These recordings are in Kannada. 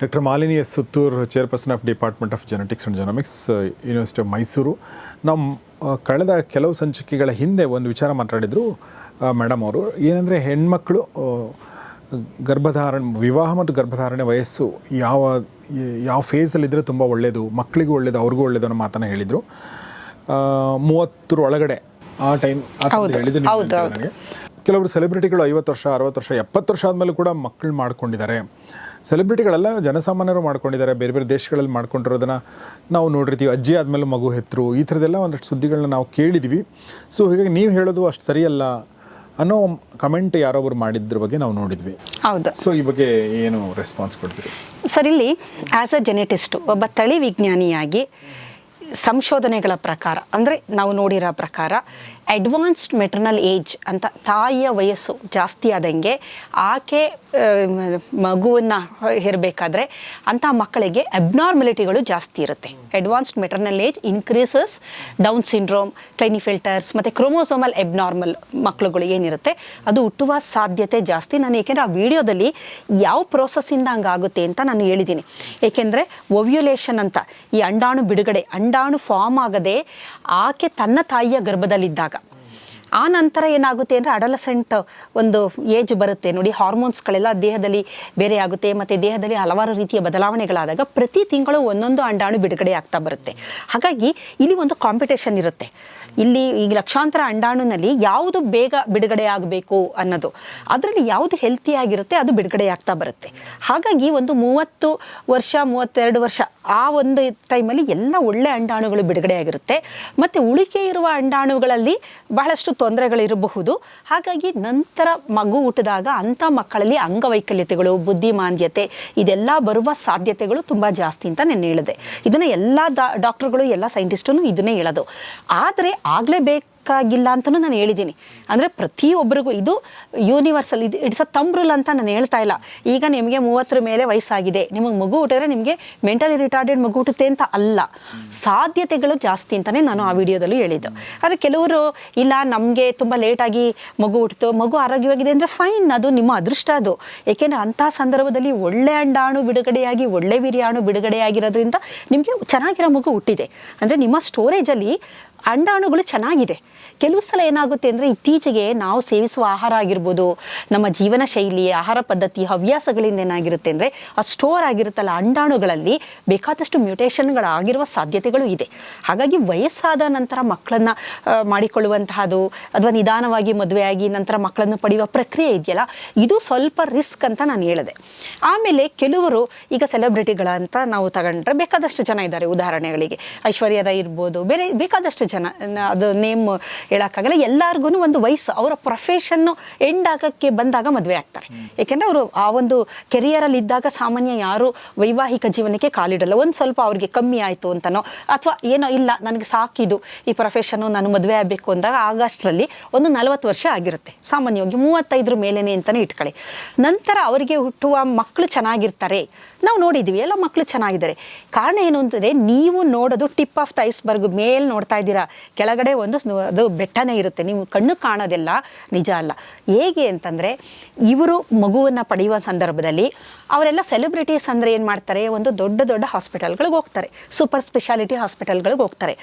Doctor Malini S Suttur chairperson of department of genetics and genomics university of Mysuru ನಮ್ಮ ಕಳೆದ ಕೆಲವು ಸಂಚಿಕೆಗಳ ಹಿಂದೆ ಒಂದು ವಿಚಾರ ಮಾತಾಡಿದರು ಮೇಡಮ್ ಅವರು. ಏನಂದರೆ ಹೆಣ್ಮಕ್ಕಳು ಗರ್ಭಧಾರಣೆ ವಿವಾಹ ಮತ್ತು ಗರ್ಭಧಾರಣೆ ವಯಸ್ಸು ಯಾವ ಯಾವ ಫೇಸಲ್ಲಿದ್ದರೆ ತುಂಬ ಒಳ್ಳೆಯದು ಮಕ್ಕಳಿಗೂ ಒಳ್ಳೆಯದು ಅವ್ರಿಗೂ ಒಳ್ಳೆಯದು ಅನ್ನೋ ಮಾತನ್ನು ಹೇಳಿದರು. ಮೂವತ್ತರ ಒಳಗಡೆ ಆ ಟೈಮ್ ಹೇಳಿದ್ದು ಕೆಲವರು ಸೆಲೆಬ್ರಿಟಿಗಳು ಐವತ್ತು ವರ್ಷ ಅರವತ್ತು ವರ್ಷ ಎಪ್ಪತ್ತು ವರ್ಷ ಆದಮೇಲೆ ಕೂಡ ಮಕ್ಕಳು ಮಾಡ್ಕೊಂಡಿದ್ದಾರೆ. ಸೆಲೆಬ್ರಿಟಿಗಳೆಲ್ಲ ಜನಸಾಮಾನ್ಯರು ಮಾಡ್ಕೊಂಡಿದ್ದಾರೆ. ಬೇರೆ ಬೇರೆ ದೇಶಗಳಲ್ಲಿ ಮಾಡ್ಕೊಂಡಿರೋದನ್ನ ನಾವು ನೋಡಿರ್ತೀವಿ. ಅಜ್ಜಿ ಆದಮೇಲೆ ಮಗು ಹೆತ್ತರು ಈ ಥರದ್ದೆಲ್ಲ ಒಂದಷ್ಟು ಸುದ್ದಿಗಳನ್ನ ನಾವು ಕೇಳಿದ್ವಿ. ಸೊ ಹೀಗಾಗಿ ನೀವು ಹೇಳೋದು ಅಷ್ಟು ಸರಿಯಲ್ಲ ಅನ್ನೋ ಕಮೆಂಟ್ ಯಾರೊಬ್ಬರು ಮಾಡಿದ್ರ ಬಗ್ಗೆ ನಾವು ನೋಡಿದ್ವಿ. ಹೌದು. ಸೊ ಈ ಬಗ್ಗೆ ಏನು ರೆಸ್ಪಾನ್ಸ್ ಕೊಡ್ತೀವಿ ಸರ್ ಇಲ್ಲಿ ಆ್ಯಸ್ ಅ ಜೆನೆಟಿಸ್ಟು ಒಬ್ಬ ತಳಿ ವಿಜ್ಞಾನಿಯಾಗಿ ಸಂಶೋಧನೆಗಳ ಪ್ರಕಾರ, ಅಂದರೆ ನಾವು ನೋಡಿರೋ ಪ್ರಕಾರ ಅಡ್ವಾನ್ಸ್ಡ್ ಮೆಟರ್ನಲ್ ಏಜ್ ಅಂತ ತಾಯಿಯ ವಯಸ್ಸು ಜಾಸ್ತಿ ಆದಂಗೆ ಆಕೆ ಮಗುವನ್ನು ಇರಬೇಕಾದ್ರೆ ಅಂಥ ಮಕ್ಕಳಿಗೆ ಅಬ್ನಾರ್ಮಲಿಟಿಗಳು ಜಾಸ್ತಿ ಇರುತ್ತೆ. Advanced maternal age increases down syndrome Klinefelter's ಮತ್ತು ಕ್ರೋಮೋಸೋಮಲ್ ಎಬ್ನಾರ್ಮಲ್ ಮಕ್ಕಳುಗಳು ಏನಿರುತ್ತೆ, ಅದು ಹುಟ್ಟುವ ಸಾಧ್ಯತೆ ಜಾಸ್ತಿ. ನಾನು ಏಕೆಂದರೆ ಆ ವಿಡಿಯೋದಲ್ಲಿ ಯಾವ ಪ್ರೋಸೆಸ್ಸಿಂದ ಹಂಗಾಗುತ್ತೆ ಅಂತ ನಾನು ಹೇಳಿದ್ದೀನಿ. ಏಕೆಂದರೆ ಒವ್ಯುಲೇಷನ್ ಅಂತ ಈ ಅಂಡಾಣು ಬಿಡುಗಡೆ ಅಂಡಾಣು ಫಾರ್ಮ್ ಆಗದೆ ಆಕೆ ತನ್ನ ತಾಯಿಯ ಗರ್ಭದಲ್ಲಿದ್ದಾಗ. ಆ ನಂತರ ಏನಾಗುತ್ತೆ ಅಂದರೆ ಅಡಲಸೆಂಟ್ ಒಂದು ಏಜ್ ಬರುತ್ತೆ. ನೋಡಿ ಹಾರ್ಮೋನ್ಸ್ಗಳೆಲ್ಲ ದೇಹದಲ್ಲಿ ಬೇರೆ ಆಗುತ್ತೆ, ಮತ್ತು ದೇಹದಲ್ಲಿ ಹಲವಾರು ರೀತಿಯ ಬದಲಾವಣೆಗಳಾದಾಗ ಪ್ರತಿ ತಿಂಗಳು ಒಂದೊಂದು ಅಂಡಾಣು ಬಿಡುಗಡೆ ಆಗ್ತಾ ಬರುತ್ತೆ. ಹಾಗಾಗಿ ಇಲ್ಲಿ ಒಂದು ಕಾಂಪಿಟೇಷನ್ ಇರುತ್ತೆ. ಇಲ್ಲಿ ಈಗ ಲಕ್ಷಾಂತರ ಅಂಡಾಣುನಲ್ಲಿ ಯಾವುದು ಬೇಗ ಬಿಡುಗಡೆ ಆಗಬೇಕು ಅನ್ನೋದು, ಅದರಲ್ಲಿ ಯಾವುದು ಹೆಲ್ತಿ ಆಗಿರುತ್ತೆ ಅದು ಬಿಡುಗಡೆ ಆಗ್ತಾ ಬರುತ್ತೆ. ಹಾಗಾಗಿ ಒಂದು ಮೂವತ್ತು ವರ್ಷ, ಮೂವತ್ತೆರಡು ವರ್ಷ ಆ ಒಂದು ಟೈಮಲ್ಲಿ ಎಲ್ಲ ಒಳ್ಳೆ ಅಂಡಾಣುಗಳು ಬಿಡುಗಡೆ ಆಗಿರುತ್ತೆ. ಮತ್ತು ಉಳಿಕೆ ಇರುವ ಅಂಡಾಣುಗಳಲ್ಲಿ ಬಹಳಷ್ಟು ತೊಂದರೆಗಳಿರಬಹುದು. ಹಾಗಾಗಿ ನಂತರ ಮಗು ಹುಟ್ಟಿದಾಗ ಅಂಥ ಮಕ್ಕಳಲ್ಲಿ ಅಂಗವೈಕಲ್ಯತೆಗಳು, ಬುದ್ಧಿಮಾಂದ್ಯತೆ ಇದೆಲ್ಲ ಬರುವ ಸಾಧ್ಯತೆಗಳು ತುಂಬ ಜಾಸ್ತಿ ಅಂತ ನಾನು ಹೇಳಿದೆ. ಇದನ್ನು ಎಲ್ಲ ಡಾಕ್ಟರ್ಗಳು, ಎಲ್ಲ ಸೈಂಟಿಸ್ಟೂ ಇದನ್ನೇ ಹೇಳೋದು. ಆದರೆ ಆಗಲೇಬೇಕಾಗಿಲ್ಲ ಅಂತಲೂ ನಾನು ಹೇಳಿದ್ದೀನಿ. ಅಂದರೆ ಪ್ರತಿಯೊಬ್ಬರಿಗೂ ಇದು ಯೂನಿವರ್ಸಲ್ ಇದು ಇಟ್ಸ್ ಅ ತಂಬ್ರುಲ್ ಅಂತ ನಾನು ಹೇಳ್ತಾ ಇಲ್ಲ. ಈಗ ನಿಮಗೆ ಮೂವತ್ತರ ಮೇಲೆ ವಯಸ್ಸಾಗಿದೆ. ನಿಮಗೆ ಮಗು ಹುಟ್ಟಿದ್ರೆ ನಿಮಗೆ ಮೆಂಟಲಿ ರಿಟಾರ್ಡೆಡ್ ಮಗು ಹುಟ್ಟುತ್ತೆ ಅಂತ ಅಲ್ಲ. ಸಾಧ್ಯತೆಗಳು ಜಾಸ್ತಿ ಅಂತಲೇ ನಾನು ಆ ವಿಡಿಯೋದಲ್ಲೂ ಹೇಳಿದ್ದು. ಆದರೆ ಕೆಲವರು, ಇಲ್ಲ, ನಮಗೆ ತುಂಬ ಲೇಟಾಗಿ ಮಗು ಹುಟ್ಟಿತು ಮಗು ಆರೋಗ್ಯವಾಗಿದೆ ಅಂದರೆ ಫೈನ್ ಅದು ನಿಮ್ಮ ಅದೃಷ್ಟ ಅದು. ಏಕೆಂದರೆ ಅಂಥ ಸಂದರ್ಭದಲ್ಲಿ ಒಳ್ಳೆ ಅಂಡಾಣು ಬಿಡುಗಡೆಯಾಗಿ, ಒಳ್ಳೆ ವೀರ್ಯಾಣು ಬಿಡುಗಡೆಯಾಗಿರೋದ್ರಿಂದ ನಿಮಗೆ ಚೆನ್ನಾಗಿರೋ ಮಗು ಹುಟ್ಟಿದೆ. ಅಂದರೆ ನಿಮ್ಮ ಸ್ಟೋರೇಜಲ್ಲಿ ಅಂಡಾಣುಗಳು ಚೆನ್ನಾಗಿದೆ. ಕೆಲವು ಸಲ ಏನಾಗುತ್ತೆ ಅಂದರೆ ಇತ್ತೀಚೆಗೆ ನಾವು ಸೇವಿಸುವ ಆಹಾರ ಆಗಿರ್ಬೋದು, ನಮ್ಮ ಜೀವನ ಶೈಲಿ, ಆಹಾರ ಪದ್ಧತಿ, ಹವ್ಯಾಸಗಳಿಂದ ಏನಾಗಿರುತ್ತೆ ಅಂದರೆ ಆ ಸ್ಟೋರ್ ಆಗಿರುತ್ತಲ್ಲ ಅಂಡಾಣುಗಳಲ್ಲಿ ಬೇಕಾದಷ್ಟು ಮ್ಯೂಟೇಷನ್ಗಳಾಗಿರುವ ಸಾಧ್ಯತೆಗಳು ಇದೆ. ಹಾಗಾಗಿ ವಯಸ್ಸಾದ ನಂತರ ಮಕ್ಕಳನ್ನು ಮಾಡಿಕೊಳ್ಳುವಂತಹದ್ದು ಅಥವಾ ನಿಧಾನವಾಗಿ ಮದುವೆಯಾಗಿ ನಂತರ ಮಕ್ಕಳನ್ನು ಪಡೆಯುವ ಪ್ರಕ್ರಿಯೆ ಇದೆಯಲ್ಲ, ಇದು ಸ್ವಲ್ಪ ರಿಸ್ಕ್ ಅಂತ ನಾನು ಹೇಳಿದೆ. ಆಮೇಲೆ ಕೆಲವರು ಈಗ ಸೆಲೆಬ್ರಿಟಿಗಳಂತ ನಾವು ತಗೊಂಡ್ರೆ ಬೇಕಾದಷ್ಟು ಜನ ಇದ್ದಾರೆ ಉದಾಹರಣೆಗಳಿಗೆ. ಐಶ್ವರ್ಯ ರೈ ಇರ್ಬೋದು, ಬೇರೆ ಬೇಕಾದಷ್ಟು ಜನ. ನ- ಅದು ನೇಮ್ ಹೇಳೋಕ್ಕಾಗಲ್ಲ. ಎಲ್ಲರಿಗೂ ಒಂದು ವಯಸ್ಸು, ಅವರ ಪ್ರೊಫೆಷನ್ನು ಎಂಡ್ ಆಗೋಕ್ಕೆ ಬಂದಾಗ ಮದುವೆ ಆಗ್ತಾರೆ. ಏಕೆಂದರೆ ಅವರು ಆ ಒಂದು ಕೆರಿಯರಲ್ಲಿ ಇದ್ದಾಗ ಸಾಮಾನ್ಯ ಯಾರು ವೈವಾಹಿಕ ಜೀವನಕ್ಕೆ ಕಾಲಿಡಲ್ಲ ಒಂದು ಸ್ವಲ್ಪ ಅವ್ರಿಗೆ ಕಮ್ಮಿ ಆಯಿತು ಅಂತನೋ, ಅಥವಾ ಏನೋ ಇಲ್ಲ, ನನಗೆ ಸಾಕಿದು ಈ ಪ್ರೊಫೆಷನ್ನು ನಾನು ಮದುವೆ ಆಗಬೇಕು ಅಂದಾಗ ಆಗಸ್ಟ್ರಲ್ಲಿ ಒಂದು ನಲವತ್ತು ವರ್ಷ ಆಗಿರುತ್ತೆ. ಸಾಮಾನ್ಯವಾಗಿ ಮೂವತ್ತೈದರ ಮೇಲೇ ಅಂತಲೇ ಇಟ್ಕೊಳ್ಳಿ ನಂತರ ಅವರಿಗೆ ಹುಟ್ಟುವ ಮಕ್ಕಳು ಚೆನ್ನಾಗಿರ್ತಾರೆ. ನಾವು ನೋಡಿದ್ದೀವಿ ಎಲ್ಲ ಮಕ್ಕಳು ಚೆನ್ನಾಗಿದ್ದಾರೆ. ಕಾರಣ ಏನು ಅಂತಂದರೆ, ನೀವು ನೋಡೋದು ಟಿಪ್ ಆಫ್ ದ ಐಸ್ಬರ್ಗ್ ಮೇಲೆ ನೋಡ್ತಾ ಇದ್ದೀರಾ ಕೆಳಗಡೆ ಒಂದು ಅದು ಬೆಟ್ಟನೇ ಇರುತ್ತೆ. ನೀವು ಕಣ್ಣು ಕಾಣೋದಿಲ್ಲ ನಿಜ ಅಲ್ಲ. ಹೇಗೆ ಅಂತಂದರೆ, ಇವರು ಮಗುವನ್ನು ಪಡೆಯುವ ಸಂದರ್ಭದಲ್ಲಿ ಅವರೆಲ್ಲ ಸೆಲೆಬ್ರಿಟೀಸ್ ಅಂದರೆ ಏನು ಮಾಡ್ತಾರೆ? ಒಂದು ದೊಡ್ಡ ದೊಡ್ಡ ಹಾಸ್ಪಿಟಲ್ಗಳಿಗೆ ಹೋಗ್ತಾರೆ. ಸೂಪರ್ ಸ್ಪೆಷಾಲಿಟಿ ಹಾಸ್ಪಿಟಲ್ಗಳಿಗೆ ಹೋಗ್ತಾರೆ.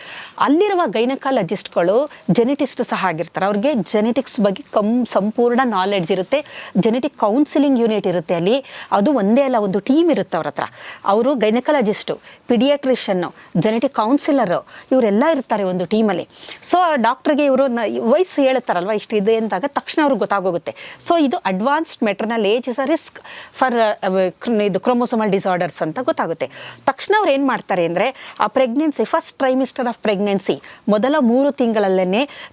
ಅಲ್ಲಿರುವ ಗೈನಕಾಲಜಿಸ್ಟ್ಗಳು ಜೆನೆಟಿಸ್ಟ್ ಸಹ ಆಗಿರ್ತಾರೆ. ಅವ್ರಿಗೆ ಜೆನೆಟಿಕ್ಸ್ ಬಗ್ಗೆ ಕಂ, ಸಂಪೂರ್ಣ ನಾಲೆಡ್ಜ್ ಇರುತ್ತೆ. ಜೆನೆಟಿಕ್ ಕೌನ್ಸಿಲಿಂಗ್ ಯೂನಿಟ್ ಇರುತ್ತೆ ಅಲ್ಲಿ. ಅದು ಒಂದೇ ಅಲ್ಲ, ಒಂದು ಟೀಮ್ ಇರುತ್ತೆ ಅವ್ರ ಹತ್ರ ಅವರು ಗೈನಕಾಲಜಿಸ್ಟು ಪಿಡಿಯಾಟ್ರಿಷನ್ನು ಜೆನೆಟಿಕ್ ಕೌನ್ಸಿಲರು ಇವರೆಲ್ಲ ಇರ್ತಾರೆ ಒಂದು ಟೀಮಲ್ಲಿ. ಸೊ ಡಾಕ್ಟ್ರಿಗೆ ಇವರು ವಯಸ್ಸು ಹೇಳುತ್ತಾರಲ್ವ ಇಷ್ಟು ಇದೆ ಅಂತಾಗ ತಕ್ಷಣ ಅವ್ರಿಗೆ ಗೊತ್ತಾಗೋಗುತ್ತೆ. ಸೊ ಇದು advanced maternal age is a risk for ಇದು ಕ್ರೋಮೋಸೋಮಲ್ ಡಿಸಾರ್ಡರ್ಸ್ ಅಂತ ಗೊತ್ತಾಗುತ್ತೆ. ತಕ್ಷಣ ಅವ್ರು ಏನು ಮಾಡ್ತಾರೆ ಅಂದರೆ, ಆ pregnancy first trimester of pregnancy ಮೊದಲ ಮೂರು ತಿಂಗಳಲ್ಲೇ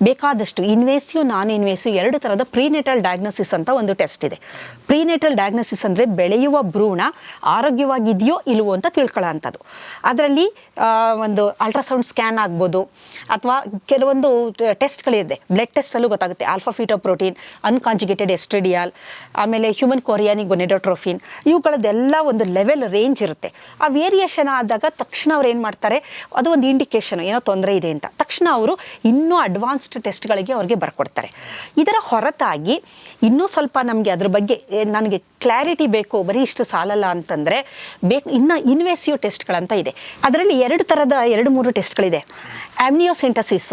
ಬೇಕಾದಷ್ಟು ಇನ್ವೇಸಿವ್ ನಾನ್ ಇನ್ವೇಸಿವ್ ಎರಡು ಥರದ ಪ್ರೀನೆಟಲ್ ಡಯಾಗ್ನೋಸಿಸ್ ಅಂತ ಒಂದು ಟೆಸ್ಟ್ ಇದೆ. ಪ್ರೀನೆಟಲ್ ಡಯಾಗ್ನೋಸಿಸ್ ಅಂದರೆ ಬೆಳೆಯುವ ಭ್ರೂಣ ಆರೋಗ್ಯವಾಗಿದೆಯೋ ಇಲ್ವೋ ಅಂತ ತಿಳ್ಕೊಳ್ಳೋ ಅಂಥದ್ದು. ಅದರಲ್ಲಿ ಒಂದು ಅಲ್ಟ್ರಾಸೌಂಡ್ ಸ್ಕ್ಯಾನ್ ಆಗ್ಬೋದು. ಅಥವಾ ಕೆಲವೊಂದು ಟೆಸ್ಟ್ಗಳಿದೆ. ಬ್ಲಡ್ ಟೆಸ್ಟಲ್ಲೂ ಗೊತ್ತಾಗುತ್ತೆ. Alpha feto protein unconjugated estradiol ಆಮೇಲೆ ಹ್ಯೂಮನ್ ಕೊರಿಯಾನಿ ಗೊನೆಡೋಟ್ರೋಫಿನ್ ಇವುಗಳದ್ದೆಲ್ಲ ಒಂದು ಲೆವೆಲ್ ರೇಂಜ್ ಇರುತ್ತೆ. ಆ ವೇರಿಯೇಷನ್ ಆದಾಗ ತಕ್ಷಣ ಅವ್ರು ಏನು ಮಾಡ್ತಾರೆ? ಅದು ಒಂದು ಇಂಡಿಕೇಶನ್ ಏನೋ ತೊಂದರೆ ಇದೆ ಅಂತ. ತಕ್ಷಣ ಅವರು ಇನ್ನೂ ಅಡ್ವಾನ್ಸ್ಡ್ ಟೆಸ್ಟ್ಗಳಿಗೆ ಅವ್ರಿಗೆ ಬರ್ಕೊಡ್ತಾರೆ. ಇದರ ಹೊರತಾಗಿ ಇನ್ನೂ ಸ್ವಲ್ಪ ನಮಗೆ ಅದ್ರ ಬಗ್ಗೆ ನನಗೆ ಕ್ಲಾರಿಟಿ ಬೇಕು, ಬರೀ ಇಷ್ಟು ಸಾಲಲ್ಲ ಅಂತಂದರೆ ಬೇಕು, ಇನ್ನು ಇನ್ವೆಸಿವ್ ಟೆಸ್ಟ್ಗಳಂತ ಇದೆ. ಅದರಲ್ಲಿ ಎರಡು ಥರದ ಎರಡು ಮೂರು ಟೆಸ್ಟ್ಗಳಿದೆ ಆಮ್ನಿಯೋಸಿಂಟಸಿಸ್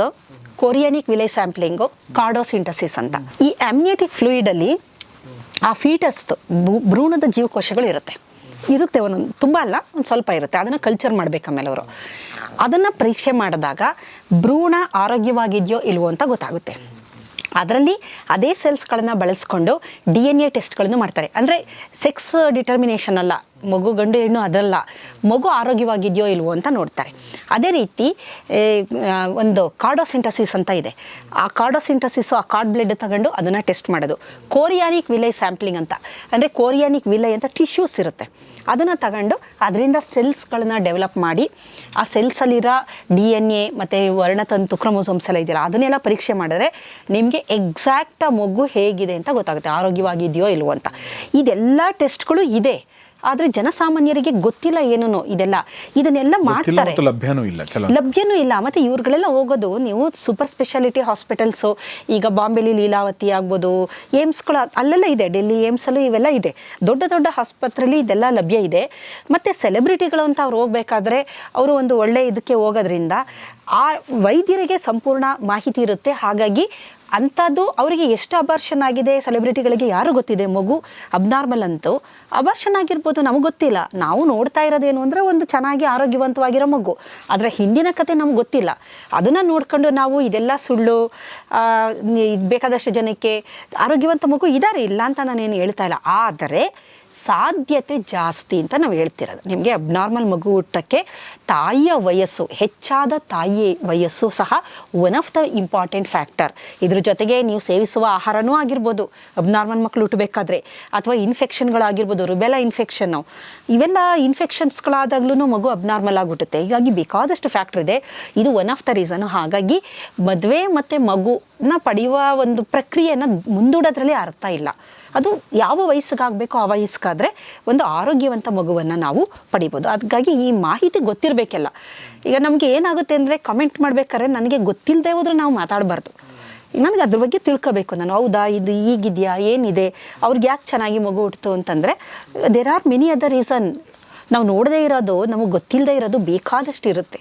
ಕೊರಿಯಾನಿಕ್ ವಿಲೇ ಸ್ಯಾಂಪ್ಲಿಂಗು ಕಾರ್ಡೋಸಿಂಟಸಿಸ್ ಅಂತ. ಈ ಆಮ್ನಿಯೋಟಿಕ್ ಫ್ಲೂಯಿಡಲ್ಲಿ ಆ ಫೀಟಸ್ದು ಭ್ರೂಣದ ಜೀವಕೋಶಗಳು ಇರುತ್ತೆ. ಇರುತ್ತೆ ಒಂದೊಂದು, ತುಂಬ ಅಲ್ಲ, ಒಂದು ಸ್ವಲ್ಪ ಇರುತ್ತೆ. ಅದನ್ನು ಕಲ್ಚರ್ ಮಾಡಬೇಕು ಆಮೇಲೆ ಅವರು ಅದನ್ನು ಪರೀಕ್ಷೆ ಮಾಡಿದಾಗ ಭ್ರೂಣ ಆರೋಗ್ಯವಾಗಿದೆಯೋ ಇಲ್ವೋ ಅಂತ ಗೊತ್ತಾಗುತ್ತೆ. ಅದರಲ್ಲಿ ಅದೇ ಸೆಲ್ಸ್ಗಳನ್ನು ಬಳಸ್ಕೊಂಡು ಡಿ ಎನ್ ಎ ಟೆಸ್ಟ್ಗಳನ್ನು ಮಾಡ್ತಾರೆ. ಅಂದರೆ ಸೆಕ್ಸ್ ಡಿಟರ್ಮಿನೇಷನ್ ಅಲ್ಲ ಮಗು ಗಂಡು ಹೆಣ್ಣು ಅದಲ್ಲ. ಮಗು ಆರೋಗ್ಯವಾಗಿದೆಯೋ ಇಲ್ವೋ ಅಂತ ನೋಡ್ತಾರೆ. ಅದೇ ರೀತಿ ಒಂದು ಕಾರ್ಡೋಸಿಂಟಸಿಸ್ ಅಂತ ಇದೆ. ಆ ಕಾರ್ಡೋಸಿಂಟಸಿಸ್ ಆ ಕಾರ್ಡ್ ಬ್ಲಡ್ ತಗೊಂಡು ಅದನ್ನು ಟೆಸ್ಟ್ ಮಾಡೋದು. ಕೋರಿಯಾನಿಕ್ ವಿಲೈ ಸ್ಯಾಂಪ್ಲಿಂಗ್ ಅಂತ. ಅಂದರೆ ಕೋರಿಯಾನಿಕ್ ವಿಲೈ ಅಂತ ಟಿಶ್ಯೂಸ್ ಇರುತ್ತೆ. ಅದನ್ನು ತಗೊಂಡು ಅದರಿಂದ ಸೆಲ್ಸ್ಗಳನ್ನ ಡೆವಲಪ್ ಮಾಡಿ, ಆ ಸೆಲ್ಸಲ್ಲಿರೋ ಡಿ ಎನ್ ಎ ಮತ್ತು ವರ್ಣತಂತು ಕ್ರಮೋಸೋಮ್ಸ್ ಎಲ್ಲ ಇದೆಯಲ್ಲ, ಅದನ್ನೆಲ್ಲ ಪರೀಕ್ಷೆ ಮಾಡಿದ್ರೆ ನಿಮಗೆ ಎಕ್ಸಾಕ್ಟ್ ಮಗು ಹೇಗಿದೆ ಅಂತ ಗೊತ್ತಾಗುತ್ತೆ. ಆರೋಗ್ಯವಾಗಿದೆಯೋ ಇಲ್ವೋ ಅಂತ. ಇದೆಲ್ಲ ಟೆಸ್ಟ್ಗಳು ಇದೆ. ಆದರೆ ಜನಸಾಮಾನ್ಯರಿಗೆ ಗೊತ್ತಿಲ್ಲ ಏನೋ ಇದೆಲ್ಲ. ಇದನ್ನೆಲ್ಲ ಮಾಡ್ತಾರೆ. ಲಭ್ಯನೂ ಇಲ್ಲ ಮತ್ತೆ ಲಭ್ಯನೂ ಇಲ್ಲ. ಮತ್ತೆ ಇವ್ರುಗಳೆಲ್ಲ ಹೋಗೋದು ನೀವು ಸೂಪರ್ ಸ್ಪೆಷಾಲಿಟಿ ಹಾಸ್ಪಿಟಲ್ಸ್ ಈಗ ಬಾಂಬೆಲಿ ಲೀಲಾವತಿ ಆಗ್ಬೋದು ಏಮ್ಸ್ಗಳು ಅಲ್ಲೆಲ್ಲ ಇದೆ ಡೆಲ್ಲಿ ಏಮ್ಸ್ ಅಲ್ಲೂ ಇವೆಲ್ಲ ಇದೆ. ದೊಡ್ಡ ದೊಡ್ಡ ಆಸ್ಪತ್ರೆಯಲ್ಲಿ ಇದೆಲ್ಲ ಲಭ್ಯ ಇದೆ. ಮತ್ತೆ ಸೆಲೆಬ್ರಿಟಿಗಳು ಅಂತ ಅವ್ರು ಹೋಗ್ಬೇಕಾದ್ರೆ ಅವರು ಒಂದು ಒಳ್ಳೆ ಇದಕ್ಕೆ ಹೋಗೋದ್ರಿಂದ ಆ ವೈದ್ಯರಿಗೆ ಸಂಪೂರ್ಣ ಮಾಹಿತಿ ಇರುತ್ತೆ. ಹಾಗಾಗಿ ಅಂಥದ್ದು ಅವರಿಗೆ ಎಷ್ಟು ಅಬಾರ್ಷನ್ ಆಗಿದೆ ಸೆಲೆಬ್ರಿಟಿಗಳಿಗೆ ಯಾರು ಗೊತ್ತಿದೆ? ಮಗು ಅಬ್ನಾರ್ಮಲ್ ಅಂತೂ ಅಬಾರ್ಷನ್ ಆಗಿರ್ಬೋದು, ನಮಗೆ ಗೊತ್ತಿಲ್ಲ. ನಾವು ನೋಡ್ತಾ ಇರೋದೇನು ಅಂದರೆ ಒಂದು ಚೆನ್ನಾಗಿ ಆರೋಗ್ಯವಂತವಾಗಿರೋ ಮಗು. ಆದರೆ ಹಿಂದಿನ ಕತೆ ನಮ್ಗೆ ಗೊತ್ತಿಲ್ಲ. ಅದನ್ನು ನೋಡ್ಕೊಂಡು ನಾವು ಇದೆಲ್ಲ ಸುಳ್ಳು ಬೇಕಾದಷ್ಟು ಜನಕ್ಕೆ ಆರೋಗ್ಯವಂತ ಮಗು ಇದ್ದಾರೆ ಇಲ್ಲ ಅಂತ ನಾನೇನು ಹೇಳ್ತಾ ಇಲ್ಲ. ಆದರೆ ಸಾಧ್ಯತೆ ಜಾಸ್ತಿ ಅಂತ ನಾವು ಹೇಳ್ತಿರೋದು. ನಿಮಗೆ ಅಬ್ನಾರ್ಮಲ್ ಮಗು ಹುಟ್ಟಕ್ಕೆ ತಾಯಿಯ ವಯಸ್ಸು, ಹೆಚ್ಚಾದ ತಾಯಿಯ ವಯಸ್ಸು ಸಹ one of the important factor ಇದ್ರ ಜೊತೆಗೆ ನೀವು ಸೇವಿಸುವ ಆಹಾರನೂ ಆಗಿರ್ಬೋದು ಅಬ್ನಾರ್ಮಲ್ ಮಕ್ಕಳು ಹುಟ್ಟಬೇಕಾದ್ರೆ, ಅಥವಾ ಇನ್ಫೆಕ್ಷನ್ಗಳಾಗಿರ್ಬೋದು ರುಬೆಲ ಇನ್ಫೆಕ್ಷನ್ನು ಇವೆಲ್ಲ ಇನ್ಫೆಕ್ಷನ್ಸ್ಗಳಾದಾಗ್ಲೂ ಮಗು ಅಬ್ನಾರ್ಮಲ್ ಆಗಿಬಿಟ್ಟುತ್ತೆ ಹೀಗಾಗಿ ಬೇಕಾದಷ್ಟು ಫ್ಯಾಕ್ಟರ್ ಇದೆ. ಇದು ಒನ್ ಆಫ್ ದ ರೀಸನ್ ಹಾಗಾಗಿ ಮದುವೆ ಮತ್ತು ಮಗುನ ಪಡೆಯುವ ಒಂದು ಪ್ರಕ್ರಿಯೆನ ಮುಂದೂಡೋದ್ರಲ್ಲಿ ಅರ್ಥ ಇಲ್ಲ. ಅದು ಯಾವ ವಯಸ್ಸಿಗಾಗಬೇಕೋ ಆ ವಯಸ್ಸಿಗಾದರೆ ಒಂದು ಆರೋಗ್ಯವಂತ ಮಗುವನ್ನು ನಾವು ಪಡಿಬೋದು. ಅದಕ್ಕಾಗಿ ಈ ಮಾಹಿತಿ ಗೊತ್ತಿರಬೇಕಲ್ಲ. ಈಗ ನಮಗೆ ಏನಾಗುತ್ತೆ ಅಂದರೆ ಕಮೆಂಟ್ ಮಾಡ್ಬೇಕಾದ್ರೆ ನನಗೆ ಗೊತ್ತಿಲ್ಲದೆ ಹೋದ್ರೆ ನಾವು ಮಾತಾಡಬಾರ್ದು. ನನಗೆ ಅದ್ರ ಬಗ್ಗೆ ತಿಳ್ಕೋಬೇಕು ನಾನು. ಹೌದಾ, ಇದು ಈಗಿದೆಯಾ, ಏನಿದೆ? ಅವ್ರಿಗೆ ಯಾಕೆ ಚೆನ್ನಾಗಿ ಮಗು ಹುಟ್ಟಿತು ಅಂತಂದರೆ there are many other reason ನಾವು ನೋಡದೇ ಇರೋದು, ನಮಗೆ ಗೊತ್ತಿಲ್ಲದೆ ಇರೋದು ಬೇಕಾದಷ್ಟು ಇರುತ್ತೆ